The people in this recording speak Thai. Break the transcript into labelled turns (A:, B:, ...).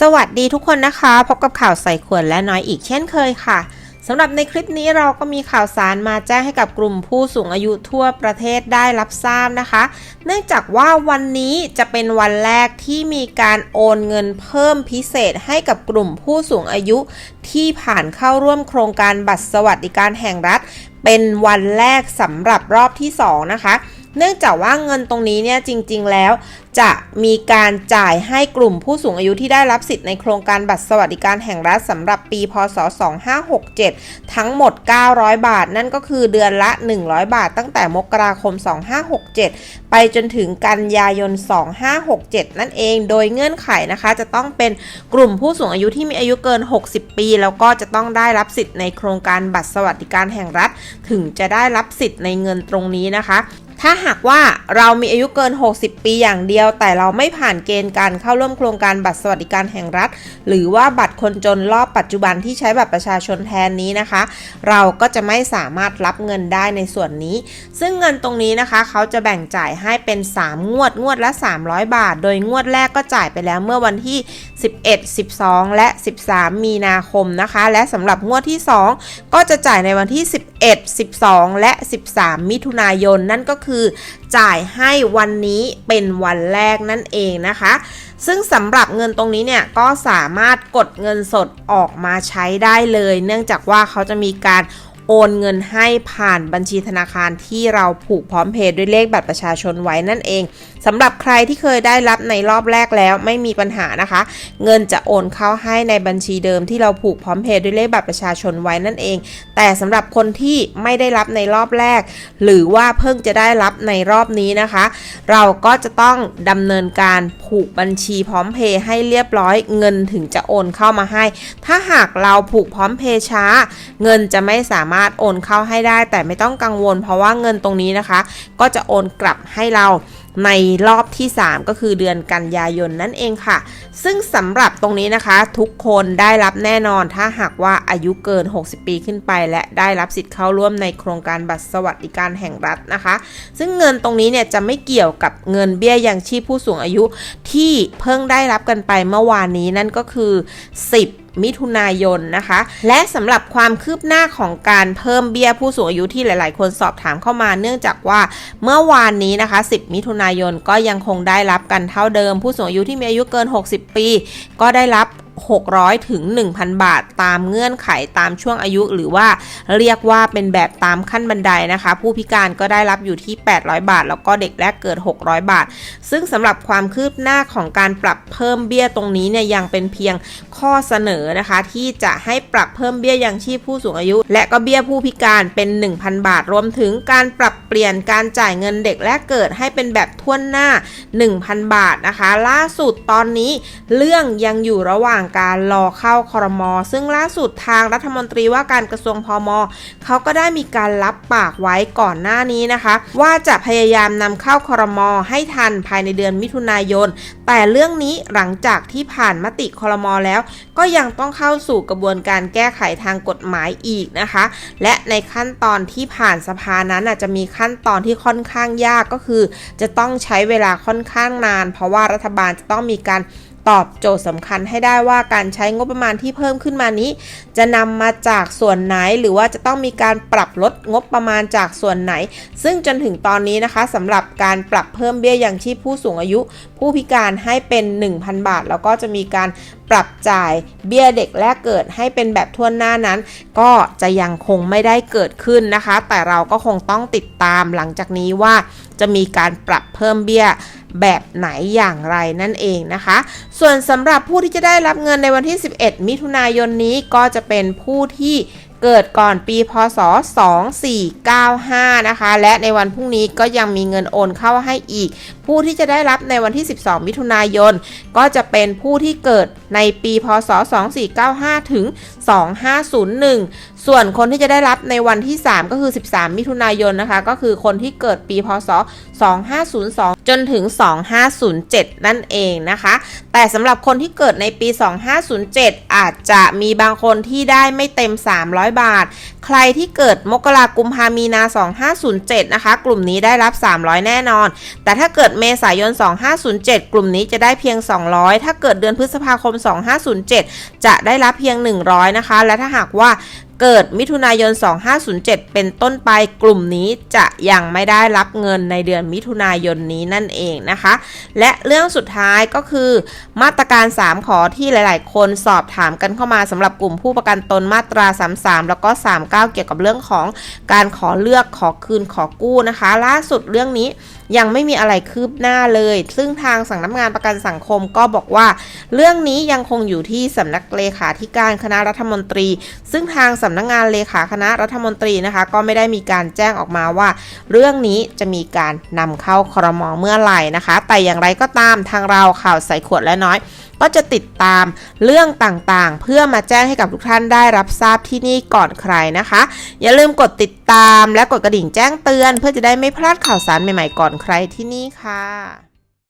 A: สวัสดีทุกคนนะคะ พบกับข่าวใส่ขวดและน้อยอีกเช่นเคยค่ะสำหรับในคลิปนี้เราก็มีข่าวสารมาแจ้งให้กับกลุ่มผู้สูงอายุทั่วประเทศได้รับทราบนะคะ เนื่องจากว่าวันนี้จะเป็นวันแรกที่มีการโอนเงินเพิ่มพิเศษให้กับกลุ่มผู้สูงอายุ ที่ผ่านเข้าร่วมโครงการบัตรสวัสดิการแห่งรัฐ เป็นวันแรกสำหรับรอบที่ 2 นะคะ เนื่องจากว่าเงินตรงนี้เนี่ยจริง ๆ แล้ว จะมีการจ่ายให้กลุ่มผู้สูงอายุที่ได้รับสิทธิ์ในโครงการบัตรสวัสดิการแห่งรัฐสำหรับปี พศ 2567 ทั้งหมด 900 บาท นั่นก็คือเดือนละ 100 บาท ตั้งแต่มกราคม 2567 ไปจนถึงกันยายน 2567 นั่นเอง โดยเงื่อนไขนะคะ จะต้องเป็นกลุ่มผู้สูงอายุที่มีอายุเกิน 60 ปี แล้วก็จะต้องได้รับสิทธิ์ในโครงการบัตรสวัสดิการแห่งรัฐ ถึงจะได้รับสิทธิ์ในเงินตรงนี้นะคะ ถ้าหากว่าเรามีอายุเกิน 60 ปีอย่างเดียว แต่เราไม่ผ่านเกณฑ์การเข้าร่วมโครงการบัตรสวัสดิการแห่งรัฐ หรือว่าบัตรคนจนรอบปัจจุบันที่ใช้บัตรประชาชนแทนนี้นะคะ เราก็จะไม่สามารถรับเงินได้ในส่วนนี้ ซึ่งเงินตรงนี้นะคะ เขาจะแบ่งจ่ายให้เป็น 3 งวดงวดละ 300 บาท โดยงวดแรกก็จ่ายไปแล้วเมื่อวันที่ 11 12 และ 13 มีนาคมนะคะ และสำหรับงวดที่ 2 ก็จะจ่ายในวันที่ 11 12 และ 13 มิถุนายนนั่นก็คือ จ่ายให้วันนี้เป็นวันแรกนั่นเองนะคะ ซึ่งสำหรับเงินตรงนี้เนี่ยก็สามารถกดเงินสดออกมาใช้ได้เลย เนื่องจากว่าเขาจะมีการ โอนเงินให้ผ่านบัญชีธนาคารที่เราผูกพร้อมเพย์ด้วยเลขบัตรประชาชนไว้นั่นเองสำหรับใครที่เคยได้รับในรอบแรกแล้วไม่มีปัญหานะคะ เงินจะโอนเข้าให้ในบัญชีเดิมที่เราผูกพร้อมเพย์ด้วยเลขบัตรประชาชนไว้นั่นเอง แต่สำหรับคนที่ไม่ได้รับในรอบแรก หรือว่าเพิ่งจะได้รับในรอบนี้นะคะ เราก็จะต้องดำเนินการผูกบัญชีพร้อมเพย์ให้เรียบร้อย เงินถึงจะโอนเข้ามาให้ ถ้าหากเราผูกพร้อมเพย์ช้า เงินจะไม่สามารถโอนเข้าให้ได้ แต่ไม่ต้องกังวล เพราะว่าเงินตรงนี้นะคะ ก็จะโอนกลับให้เราในรอบที่ 3 ก็คือเดือนกันยายนนั่นเองค่ะ ซึ่งสำหรับตรงนี้นะคะ ทุกคนได้รับแน่นอน ถ้าหากว่าอายุเกิน 60 ปีขึ้นไป และได้รับสิทธิ์เข้าร่วมในโครงการบัตรสวัสดิการแห่งรัฐนะคะ ซึ่งเงินตรงนี้เนี่ยจะไม่เกี่ยวกับเงินเบี้ยยังชีพผู้สูงอายุที่เพิ่งได้รับกันไปเมื่อวานนี้นั่นก็คือ 10 มิถุนายนนะคะ และสำหรับความคืบหน้าของการเพิ่มเบี้ยผู้สูงอายุที่หลาย ๆ คนสอบถามเข้ามา เนื่องจากว่าเมื่อวานนี้นะคะ 10 มิถุนายนก็ยังคงได้รับกันเท่าเดิม ผู้สูงอายุที่มีอายุเกิน 60 ปี ก็ได้รับ 600 ถึง 1,000 บาท ตามเงื่อนไขตามช่วงอายุ หรือว่าเรียกว่าเป็นแบบตามขั้นบันไดนะคะ ผู้พิการก็ได้รับอยู่ที่ 800 บาท แล้วก็เด็กแรกเกิด 600 บาท ซึ่งสำหรับความคืบหน้าของการปรับเพิ่มเบี้ยตรงนี้เนี่ยยังเป็นเพียงข้อเสนอนะคะ ที่จะให้ปรับเพิ่มเบี้ยยังชีพผู้สูงอายุ และก็เบี้ยผู้พิการเป็น 1,000 บาท รวมถึงการปรับเปลี่ยนการจ่ายเงินเด็กแรกเกิดให้เป็นแบบท่วนหน้า 1,000 บาทนะคะ ล่าสุดตอนนี้เรื่องยังอยู่ระหว่างการรอเข้าคอรมอซึ่งล่าสุดทางรัฐมนตรีว่าการกระทรวงพมเขาก็ได้มีการรับปากไว้ก่อนหน้านี้นะคะ ว่าจะพยายามนำเข้าคอรมอให้ทันภายในเดือนมิถุนายน แต่เรื่องนี้หลังจากที่ผ่านมติคอรมอแล้ว ก็ยังต้องเข้าสู่กระบวนการแก้ไขทางกฎหมายอีกนะคะ และในขั้นตอนที่ผ่านสภานั้นอาจจะมีขั้นตอนที่ค่อนข้างยากก็คือ จะต้องใช้เวลาค่อนข้างนาน เพราะว่ารัฐบาลจะต้องมีการตอบโจทย์สำคัญให้ได้ว่าการใช้งบประมาณที่เพิ่มขึ้นมานี้ จะนำมาจากส่วนไหนหรือว่าจะต้องมีการปรับลดงบประมาณจากส่วนไหน ซึ่งจนถึงตอนนี้นะคะสำหรับการปรับเพิ่มเบี้ยยังชีพผู้สูงอายุ ผู้พิการให้เป็น 1,000 บาท แล้วก็จะมีการปรับจ่ายเบี้ยเด็กแรกเกิดให้เป็นแบบทั่วหน้านั้น ก็จะยังคงไม่ได้เกิดขึ้นนะคะ แต่เราก็คงต้องติดตามหลังจากนี้ว่าจะมีการปรับเพิ่มเบี้ยแบบไหนอย่างไรนั่นเองนะคะ ส่วนสำหรับผู้ที่จะได้รับเงินในวันที่ 11 มิถุนายนนี้ก็จะเป็นผู้ที่ เกิดก่อนปีพศ 2495 นะคะ และในวันพรุ่งนี้ก็ยังมีเงินโอนเข้าให้อีก ผู้ที่จะได้รับในวันที่ 12 มิถุนายน ก็จะเป็นผู้ที่เกิดในปีพศ 2495 ถึง 2501 ส่วนคนที่จะได้รับในวันที่ 3 ก็คือ 13 มิถุนายนนะคะ ก็คือคนที่เกิดปีพศ 2502 จนถึง 2507 นั่นเองนะคะ แต่สำหรับคนที่เกิดในปี 2507 อาจจะมีบางคนที่ได้ไม่เต็ม 300 บาท ใครที่เกิดมกรากุมภามีนา 2507 นะคะ กลุ่มนี้ได้รับ 300 แน่นอน แต่ถ้าเกิดเมษายน 2507 กลุ่มนี้จะได้เพียง 200 ถ้าเกิดเดือนพฤษภาคม 2507 จะได้รับเพียง 100นะคะ และถ้าหากว่า เกิดมิถุนายน 2507 เป็นต้นไปกลุ่มนี้จะยังไม่ได้รับเงินในเดือนมิถุนายนนี้นั่นเองนะคะ และเรื่องสุดท้ายก็คือ มาตรการ 3 ขอที่หลาย ๆ คนสอบถามกันเข้ามาสำหรับกลุ่มผู้ประกันตนมาตรา 33 แล้วก็ 39 เกี่ยวกับเรื่องของการขอเลือกขอคืนขอกู้นะคะ ล่าสุดเรื่องนี้ยังไม่มีอะไรคืบหน้าเลย ซึ่งทางสำนักงานประกันสังคมก็บอกว่า เรื่องนี้ยังคงอยู่ที่สำนักเลขาธิการคณะรัฐมนตรี ซึ่งทางสำนักงานเลขาคณะรัฐมนตรีนะคะ ก็ไม่ได้มีการแจ้งออกมาว่า เรื่องนี้จะมีการนำเข้าครมเมื่อไหร่นะคะ แต่อย่างไรก็ตามทางเราข่าวใส่ขวดและน้อย ก็จะติดตามเรื่องต่างๆ เพื่อมาแจ้งให้กับทุกท่านได้รับทราบที่นี่ก่อนใครนะคะ อย่าลืมกดติดตามและกดกระดิ่งแจ้งเตือน เพื่อจะได้ไม่พลาดข่าวสารใหม่ๆก่อนใครที่นี่ค่ะ